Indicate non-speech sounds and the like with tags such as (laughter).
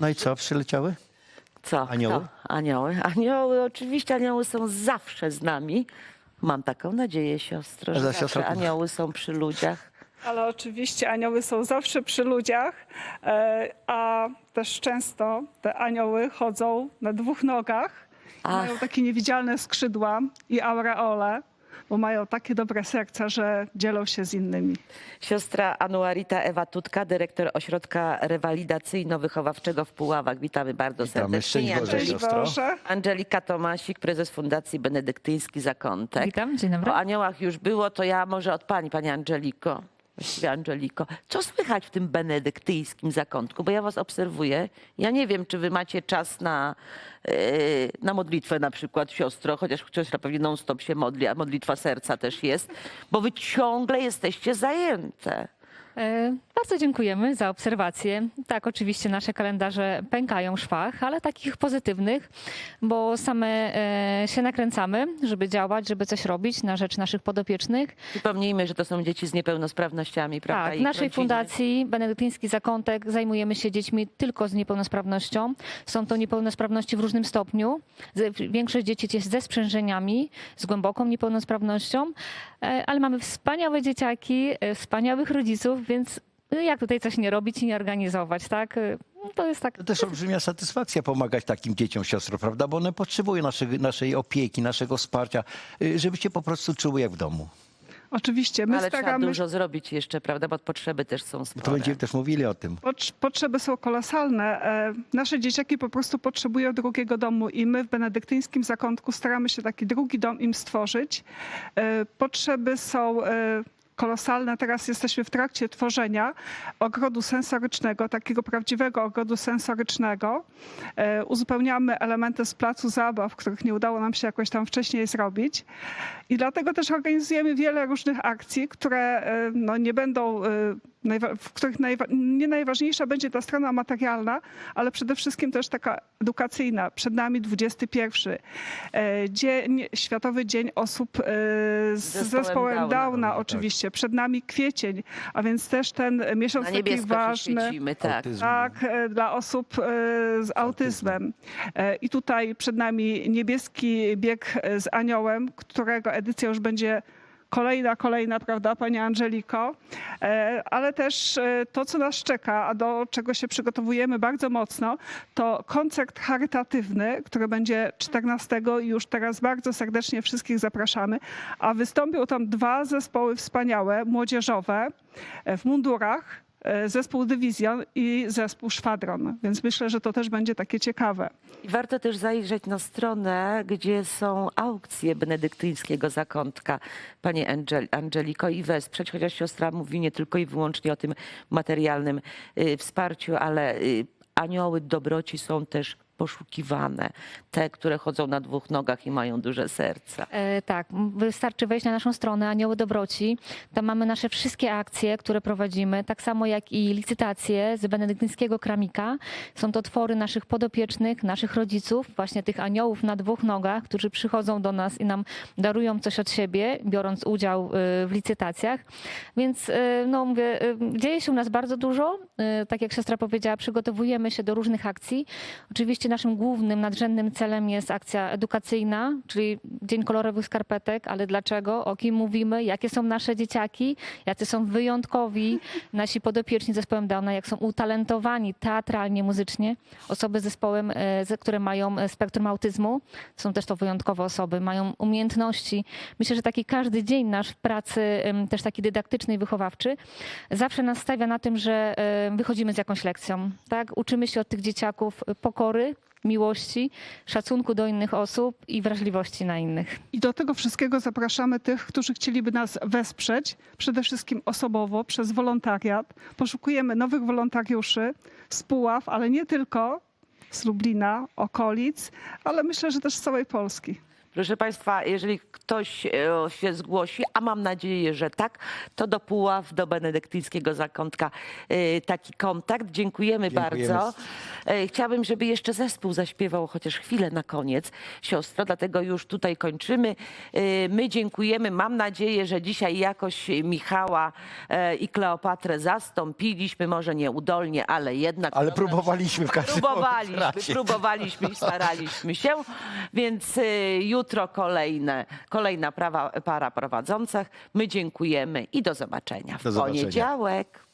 No i co, przyleciały? Co? Anioły? Kto? Anioły. Anioły, oczywiście anioły są zawsze z nami. Mam taką nadzieję, siostro, że za zawsze siostrą- anioły są przy ludziach. Ale oczywiście anioły są zawsze przy ludziach, e, a też często te anioły chodzą na dwóch nogach. i Ach. Mają takie niewidzialne skrzydła i aureole, bo mają takie dobre serca, że dzielą się z innymi. Siostra Anuarita Ewa Tutka, dyrektor Ośrodka Rewalidacyjno-Wychowawczego w Puławach. Witamy bardzo Witamy. serdecznie. Szczęść Boże, Angelika, siostro. Boże. Angelika Tomasik, prezes Fundacji Benedyktyński Zakątek. Witam, dzień dobry. O aniołach już było, to ja może od pani, pani Angeliko. Właściwie Angeliko, co słychać w tym benedyktyńskim zakątku? Bo ja was obserwuję. Ja nie wiem, czy wy macie czas na, yy, na modlitwę na przykład, siostro, chociaż siostra pewnie non-stop się modli, a modlitwa serca też jest, bo wy ciągle jesteście zajęte. E, Bardzo dziękujemy za obserwację. Tak, oczywiście nasze kalendarze pękają w szwach, ale takich pozytywnych, bo same e, się nakręcamy, żeby działać, żeby coś robić na rzecz naszych podopiecznych. Przypomnijmy, że to są dzieci z niepełnosprawnościami, prawda? Tak, w naszej rodziny. fundacji Benedyktyński Zakątek zajmujemy się dziećmi tylko z niepełnosprawnością. Są to niepełnosprawności w różnym stopniu. Większość dzieci jest ze sprzężeniami, z głęboką niepełnosprawnością, e, ale mamy wspaniałe dzieciaki, wspaniałych rodziców, więc no, jak tutaj coś nie robić i nie organizować, tak? E, no To jest tak. To też olbrzymia satysfakcja pomagać takim dzieciom, siostro, prawda? Bo one potrzebują naszej, naszej opieki, naszego wsparcia, y, żeby się po prostu czuły jak w domu. Oczywiście, my Ale trzeba staramy dużo zrobić jeszcze, prawda? Bo potrzeby też są To spore. będziemy też mówili o tym. Potrz- Potrzeby są kolosalne. E, Nasze dzieciaki po prostu potrzebują drugiego domu i my w benedyktyńskim zakątku staramy się taki drugi dom im stworzyć. E, Potrzeby są e, kolosalne. Teraz jesteśmy w trakcie tworzenia ogrodu sensorycznego, takiego prawdziwego ogrodu sensorycznego. E, Uzupełniamy elementy z placu zabaw, których nie udało nam się jakoś tam wcześniej zrobić. I dlatego też organizujemy wiele różnych akcji, które e, no, nie będą, e, w których najwa- nie najważniejsza będzie ta strona materialna, ale przede wszystkim też taka edukacyjna. Przed nami 21. e, Dzień, Światowy Dzień Osób z Zespołem zespołem, Downa. Downa, Tak. Przed nami kwiecień, a więc też ten miesiąc Na taki ważny. świecimy, tak. Autyzm. Tak, e, dla osób e, z autyzmem. E, I tutaj przed nami niebieski bieg z aniołem, którego edycja już będzie kolejna, kolejna, prawda, Pani Angeliko? E, Ale też e, to, co nas czeka, a do czego się przygotowujemy bardzo mocno, to koncert charytatywny, który będzie 14 i już teraz bardzo serdecznie wszystkich zapraszamy. A wystąpią tam dwa zespoły wspaniałe, młodzieżowe, e, w mundurach zespół Dywizjon i zespół Szwadron, więc myślę, że to też będzie takie ciekawe. I warto też zajrzeć na stronę, gdzie są aukcje benedyktyńskiego zakątka, Pani Angel, Angeliko, i wesprzeć, chociaż siostra mówi nie tylko i wyłącznie o tym materialnym y, wsparciu, ale y, anioły dobroci są też poszukiwane. Te, które chodzą na dwóch nogach i mają duże serca. E, tak, wystarczy wejść na naszą stronę Anioły Dobroci. Tam mamy nasze wszystkie akcje, które prowadzimy, tak samo jak i licytacje z benedyktyńskiego kramika. Są to twory naszych podopiecznych, naszych rodziców, właśnie tych aniołów na dwóch nogach, którzy przychodzą do nas i nam darują coś od siebie, biorąc udział y, w licytacjach. Więc y, no mówię, y, dzieje się u nas bardzo dużo. Tak jak siostra powiedziała, przygotowujemy się do różnych akcji. Oczywiście naszym głównym, nadrzędnym celem jest akcja edukacyjna, czyli Dzień Kolorowych Skarpetek, ale dlaczego? O kim mówimy? Jakie są nasze dzieciaki? Jacy są wyjątkowi (laughs) nasi podopieczni z zespołem Downa? Jak są utalentowani teatralnie, muzycznie? Osoby z zespołem, e, które mają e, spektrum autyzmu. Są też to wyjątkowe osoby, mają umiejętności. Myślę, że taki każdy dzień nasz w pracy, też taki dydaktyczny i wychowawczy, zawsze nas stawia na tym, że e, wychodzimy z jakąś lekcją. Tak? Uczymy się od tych dzieciaków pokory, miłości, szacunku do innych osób i wrażliwości na innych. I do tego wszystkiego zapraszamy tych, którzy chcieliby nas wesprzeć, przede wszystkim osobowo, przez wolontariat. Poszukujemy nowych wolontariuszy z Puław, ale nie tylko z Lublina, okolic, ale myślę, że też z całej Polski. Proszę Państwa, jeżeli ktoś e, się zgłosi, a mam nadzieję, że tak, to do Puław, do benedyktyńskiego zakątka e, taki kontakt. Dziękujemy, Dziękujemy. bardzo. E, Chciałabym, żeby jeszcze zespół zaśpiewał chociaż chwilę na koniec, siostro, dlatego już tutaj kończymy. My dziękujemy. Mam nadzieję, że dzisiaj jakoś Michała i Kleopatrę zastąpiliśmy, może nieudolnie, ale jednak. Ale próbowaliśmy w każdym Próbowaliśmy, razie. próbowaliśmy i staraliśmy się, więc y, jutro kolejne, kolejna prawa, para prowadzących. My dziękujemy i do zobaczenia w Do zobaczenia. poniedziałek.